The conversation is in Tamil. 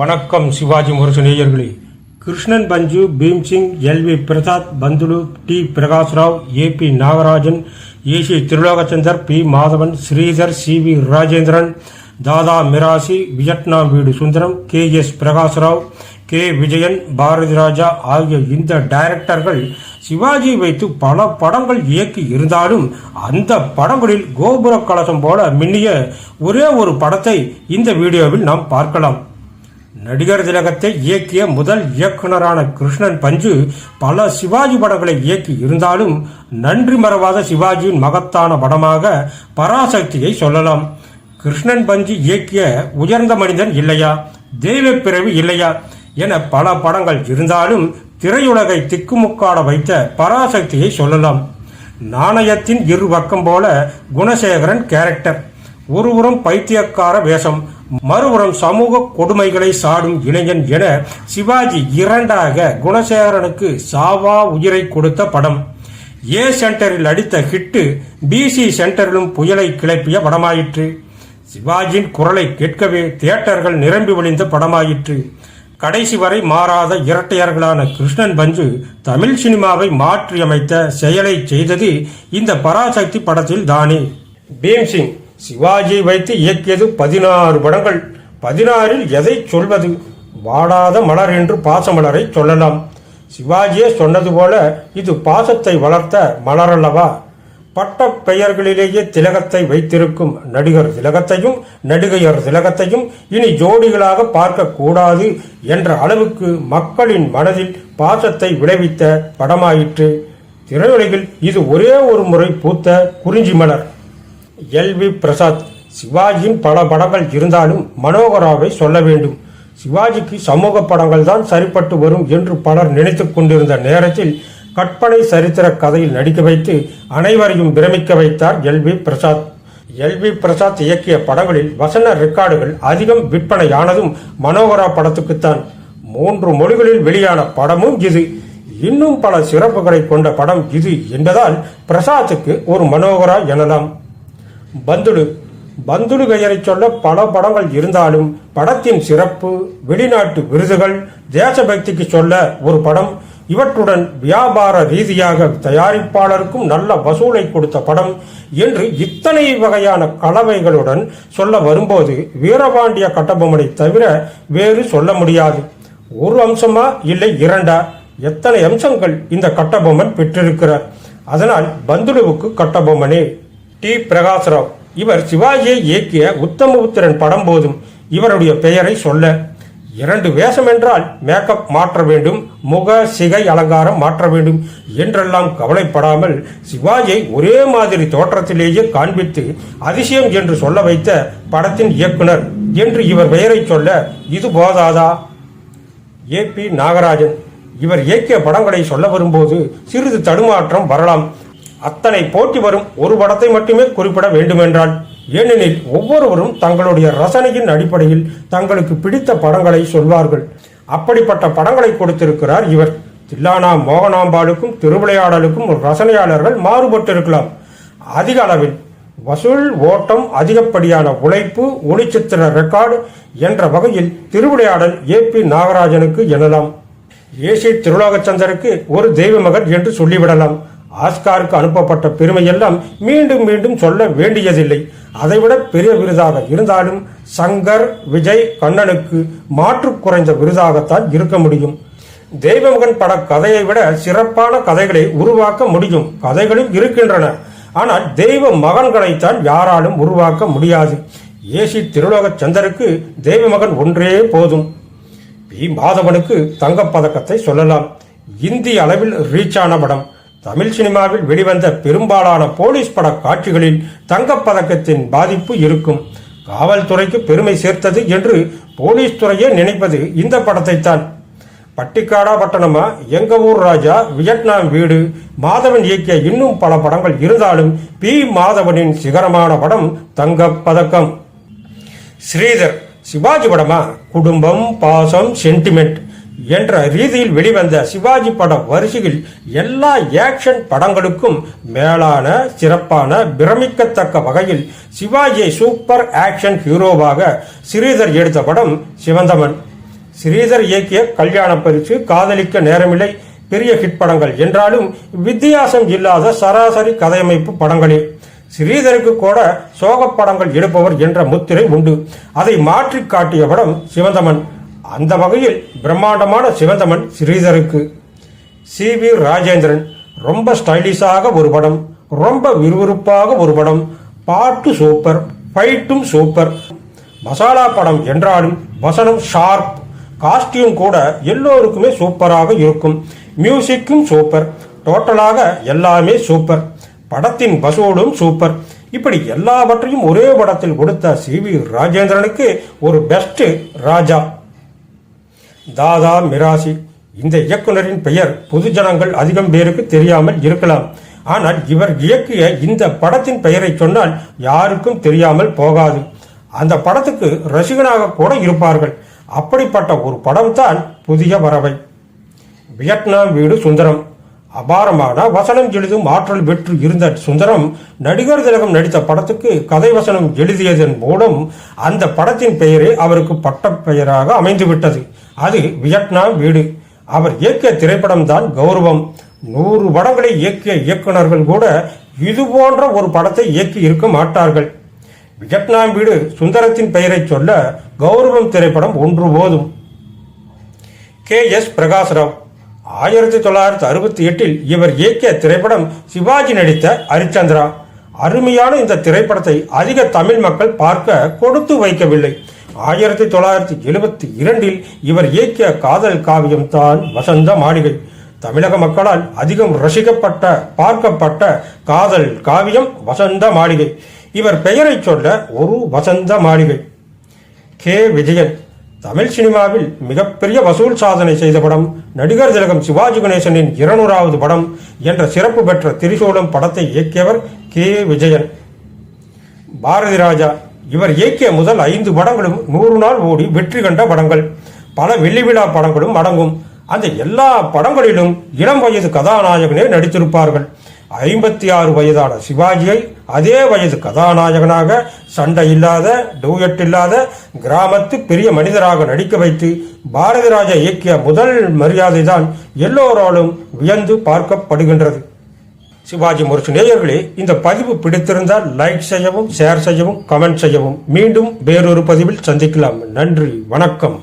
வணக்கம் சிவாஜி முரசு நேயர்களே. Krishnan Panju Bhimsingh L V Prasad Panthulu T. Prakashrao A. P. Nagarajan A C Tirulokchandar P. Madhavan Sridhar C. V. Rajendran Dada Mirasi Vietnam வீடு Sundaram K. S. Prakashrao K. Vijayan Bharathi Raja ஆகிய இந்த டைரக்டர்கள் சிவாஜி வைத்து பல படங்கள் இயக்கி இருந்தாலும் அந்த படங்களில் கோபுர கலசம் போல மின்னிய ஒரே ஒரு படத்தை இந்த வீடியோவில் நாம் பார்க்கலாம். நடிகர் திலகத்தை இயக்கிய முதல் இயக்குனரான கிருஷ்ணன் பஞ்சு பல சிவாஜி படங்களை இயக்கி இருந்தாலும் நன்றி மறவாத சிவாஜியின் மகத்தான படமாக பராசக்தியை சொல்லலாம். கிருஷ்ணன் பஞ்சு இயக்கிய உயர்ந்த மனிதன் இல்லையா? தெய்வ பிறவி இல்லையா? என பல படங்கள் இருந்தாலும் திரையுலகை திக்குமுக்காட வைத்த பராசக்தியை சொல்லலாம். நாணயத்தின் இரு பக்கம் போல குணசேகரன் கேரக்டர் ஒருபுறம் பைத்தியக்கார வேஷம். மறுபுறம் சமூக கொடுமைகளை சாடும் இளைஞன் என சிவாஜி இரண்டாக குணசேகரனுக்கு சாவா உயிரை கொடுத்த படம். ஏ சென்டரில் அடித்த ஹிட்டு பிசி சென்டரிலும் புயலை கிளப்பிய படமாயிற்று. சிவாஜியின் குரலை கேட்கவே தியேட்டர்கள் நிரம்பி வழிந்த படமாயிற்று. கடைசி வரை மாறாத இரட்டையர்களான கிருஷ்ணன் பஞ்சு தமிழ் சினிமாவை மாற்றியமைத்த செயலை செய்தது இந்த பராசக்தி படத்தில் தானே. பீம்சிங் சிவாஜியை வைத்து இயக்கியது பதினாறு படங்கள். பதினாறில் எதை சொல்வது? வாடாத மலர் என்று பாசமலரை சொல்லலாம். சிவாஜியே சொன்னது போல இது பாசத்தை வளர்த்த மலரல்லவா? பட்ட பெயர்களிலேயே திலகத்தை வைத்திருக்கும் நடிகர் திலகத்தையும் நடிகையர் திலகத்தையும் இனி ஜோடிகளாக பார்க்கக்கூடாது என்ற அளவுக்கு மக்களின் மனதில் பாசத்தை விளைவித்த படமாயிற்று. திரையுலகில் இது ஒரே ஒரு முறை பூத்த குறிஞ்சி மலர். L V Prasad. சிவாஜியின் பல படங்கள் இருந்தாலும் மனோகராவை சொல்ல வேண்டும். சிவாஜிக்கு சமூக படங்கள் தான் சரிப்பட்டு வரும் என்று பலர் நினைத்து கொண்டிருந்த நேரத்தில் கற்பனை சரித்திர கதையில் நடிக்க வைத்து அனைவரையும் பிரமிக்க வைத்தார் L V Prasad. L V Prasad இயக்கிய படங்களில் வசன ரெக்கார்டுகள் அதிகம் விற்பனையானதும் மனோகரா படத்துக்குத்தான். மூன்று மொழிகளில் வெளியான படமும் இது. இன்னும் பல சிறப்புகளை கொண்ட படம் இது என்பதால் பிரசாத்துக்கு ஒரு மனோகரா எனலாம். பந்துடு. பந்துடு பெயரை சொல்ல பல படங்கள் இருந்தாலும் படத்தின் சிறப்பு வெளிநாட்டு விருதுகள் தேசபக்திக்கு சொல்ல ஒரு படம் இவற்றுடன் வியாபார ரீதியாக தயாரிப்பாளருக்கும் நல்ல வசூலை கொடுத்த படம் என்று இத்தனை வகையான கலவைகளுடன் சொல்ல வரும்போது வீரபாண்டிய கட்டபொம்மனை தவிர வேறு சொல்ல முடியாது. ஒரு அம்சமா இல்லை இரண்டா? எத்தனை அம்சங்கள் இந்த கட்டபொம்மன் பெற்றிருக்கிறார்? அதனால் பந்துலுவுக்கு கட்டபொம்மனே. டி. பிரகாஷ்ராவ். இவர் சிவாஜியை இயக்கிய உத்தமபுத்திரன் படம் போதும். இவருடைய பெயரை சொல்ல இரண்டு வேஷம் என்றால் மேக்கப் மாற்ற வேண்டும் முக சிகை அலங்காரம் மாற்ற வேண்டும் என்றெல்லாம் கவலைப்படாமல் சிவாஜியை ஒரே மாதிரி தோற்றத்திலேயே காண்பித்து அதிசயம் என்று சொல்ல வைத்த படத்தின் இயக்குனர் என்று இவர் பெயரை சொல்ல இது போதாதா? ஏ. பி. நாகராஜன். இவர் இயக்கிய படங்களை சொல்ல வரும்போது சிறிது தடுமாற்றம் வரலாம். அத்தனை போட்டி வரும் ஒரு படத்தை மட்டுமே குறிப்பிட வேண்டுமென்றால் ஏனெனில் ஒவ்வொருவரும் தங்களுடைய ரசனையின் அடிப்படையில் தங்களுக்கு பிடித்த படங்களை சொல்வார்கள். அப்படிப்பட்ட படங்களை கொடுத்திருக்கிறார் இவர். தில்லானா மோகனாம்பாளுக்கும் திருவிளையாடலுக்கும் ரசனையாளர்கள் மாறுபட்டிருக்கலாம். அதிக அளவில் வசூல் ஓட்டம் அதிகப்படியான உழைப்பு ஒளிச்சித்திர ரெக்கார்டு என்ற வகையில் திருவிளையாடல் ஏ பி நாகராஜனுக்கு எனலாம். ஏசி திருலோகச்சந்தருக்கு ஒரு தெய்வ மகன் என்று சொல்லிவிடலாம். ஆஸ்காருக்கு அனுப்பப்பட்ட பெருமையெல்லாம் மீண்டும் மீண்டும் சொல்ல வேண்டியதில்லை. அதைவிட பெரிய விருதாக இருந்தாலும் சங்கர் விஜய் கண்ணனுக்கு மாற்று குறைந்த விருதாகத்தான் இருக்க முடியும். தெய்வமகன் பட கதையை விட சிறப்பான கதைகளை உருவாக்க முடியும். கதைகளும் இருக்கின்றன. ஆனால் தெய்வ மகன்களைத்தான் யாராலும் உருவாக்க முடியாது. ஏசி திருலோக சந்தருக்கு தெய்வமகன் ஒன்றே போதும். பி. மாதவனுக்கு தங்கப்பதக்கத்தை சொல்லலாம். இந்திய அளவில் ரீச் ஆன படம். தமிழ் சினிமாவில் வெளிவந்த பெரும்பாலான போலீஸ் பட காட்சிகளில் தங்கப்பதக்கத்தின் பாதிப்பு இருக்கும். காவல்துறைக்கு பெருமை சேர்த்தது என்று போலீஸ் துறையே நினைப்பது இந்த படத்தைத்தான். பட்டிக்காடா பட்டணமா எங்க ஊர் ராஜா வியட்நாம் வீடு மாதவன் இயக்கிய இன்னும் பல படங்கள் இருந்தாலும் பி. மாதவனின் சிகரமான படம் தங்கப்பதக்கம். ஸ்ரீதர் சிவாஜி படமா? குடும்பம் பாசம் சென்டிமெண்ட் என்ற ரீதியில் வெளிவந்த சிவாஜி பட வரிசையில் எல்லா ஆக்ஷன் படங்களுக்கும் மேலான சிறப்பான பிரமிக்கத்தக்க வகையில் சிவாஜியை சூப்பர் ஆக்ஷன் ஹீரோவாக ஸ்ரீதர் எடுத்த படம் சிவந்தமன். ஸ்ரீதர் இயக்கிய கல்யாண பரிசு காதலிக்க நேரமில்லை பெரிய ஹிட் படங்கள் என்றாலும் வித்தியாசம் இல்லாத சராசரி கதையமைப்பு படங்களே. ஸ்ரீதருக்கு கூட சோகப்படங்கள் எடுப்பவர் என்ற முத்திரை உண்டு. அதை மாற்றி காட்டிய படம் சிவந்தமன். அந்த வகையில் பிரம்மாண்டமான சிவந்தமன் ஸ்ரீதருக்கு சி வி ராஜேந்திரன். ரொம்ப ஸ்டைலிஷாக ஒரு படம் ரொம்ப விறுவிறுப்பாக ஒரு படம். பாட்டு சூப்பர் ஃபைட்டும் சூப்பர். மசாலா படம் என்றாலும் வசனம் ஷார்ப் காஸ்டியூம் கூட எல்லோருக்குமே சூப்பராக இருக்கும். மியூசிக்கும் சூப்பர். டோட்டலாக எல்லாமே சூப்பர். படத்தின் வசூலும் சூப்பர். இப்படி எல்லாவற்றையும் ஒரே படத்தில் கொடுத்த சி வி ராஜேந்திரனுக்கு ஒரு பெஸ்ட் ராஜா. தாதா மிராசி. இந்த இயக்குனரின் பெயர் பொதுஜனங்கள் அதிகம் பேருக்கு தெரியாமல் இருக்கலாம். ஆனால் இவர் இயக்கிய இந்த படத்தின் பெயரை சொன்னால் யாருக்கும் தெரியாமல் போகாது. அந்த படத்துக்கு ரசிகனாக கூட இருப்பார்கள். அப்படிப்பட்ட ஒரு படம் தான் புதிய வரவை வியட்நாம் வீடு சுந்தரம். அபாரமான வசனம் எழுதும் ஆற்றல் பெற்று இருந்த சுந்தரம் நடிகர் திலகம் நடித்த படத்துக்கு கதை வசனம் எழுதியதன் மூலம் அந்த படத்தின் பெயரே அவருக்கு பட்ட பெயராக அமைந்துவிட்டது. அது வியட்நாம் வீடு. அவர் இயக்கிய திரைப்படம் தான் கௌரவம். நூறு படங்களை இயக்கிய இயக்குனர்கள் கூட இது போன்ற ஒரு படத்தை இயக்கி இருக்க மாட்டார்கள். வியட்நாம் வீடு சுந்தரத்தின் பெயரை சொல்ல கௌரவம் திரைப்படம் ஒன்று போதும். கே. எஸ். பிரகாஷ்ராவ். ஆயிரத்தி தொள்ளாயிரத்தி அறுபத்தி எட்டில் இவர் இயக்கிய திரைப்படம் சிவாஜி நடித்த ஹரிச்சந்திரா அருமையான இந்த திரைப்படத்தை அதிக தமிழ் மக்கள் பார்க்க கொடுத்து வைக்கவில்லை. ஆயிரத்தி தொள்ளாயிரத்தி எழுபத்தி இரண்டில் இவர் இயக்கிய காதல் காவியம் தான் வசந்த மாளிகை. தமிழக மக்களால் அதிகம் ரசிக்கப்பட்ட பார்க்கப்பட்ட காதல் காவியம் வசந்த மாளிகை. இவர் பெயரை சொல்ல ஒரு வசந்த மாளிகை. கே. விஜயன். தமிழ் சினிமாவில் மிகப்பெரிய வசூல் சாதனை செய்த படம் நடிகர் திலகம் சிவாஜி கணேசனின் இருநூறாவது படம் என்ற சிறப்பு பெற்ற திரிசூலம் படத்தை இயக்கியவர் கே. விஜயன். பாரதி ராஜா. இவர் இயக்கிய முதல் ஐந்து படங்களும் நூறு நாள் ஓடி வெற்றி கண்ட படங்கள். பல வெள்ளி விழா படங்களும் அடங்கும். அந்த எல்லா படங்களிலும் இளம் வயது கதாநாயகனே நடித்திருப்பார்கள். ஐம்பத்தி ஆறு வயதான சிவாஜியை அதே வயது கதாநாயகனாக சண்டை இல்லாத டூயட் இல்லாத கிராமத்து பெரிய மனிதராக நடிக்க வைத்து பாரதிராஜா இயக்கிய முதல் மரியாதை தான் எல்லோராலும் வியந்து பார்க்கப்படுகின்றது. சிவாஜி முரசு நேயர்களே இந்த பதிவு பிடித்திருந்தால் லைக் செய்யவும் ஷேர் செய்யவும் கமெண்ட் செய்யவும். மீண்டும் வேறொரு பதிவில் சந்திக்கலாம். நன்றி வணக்கம்.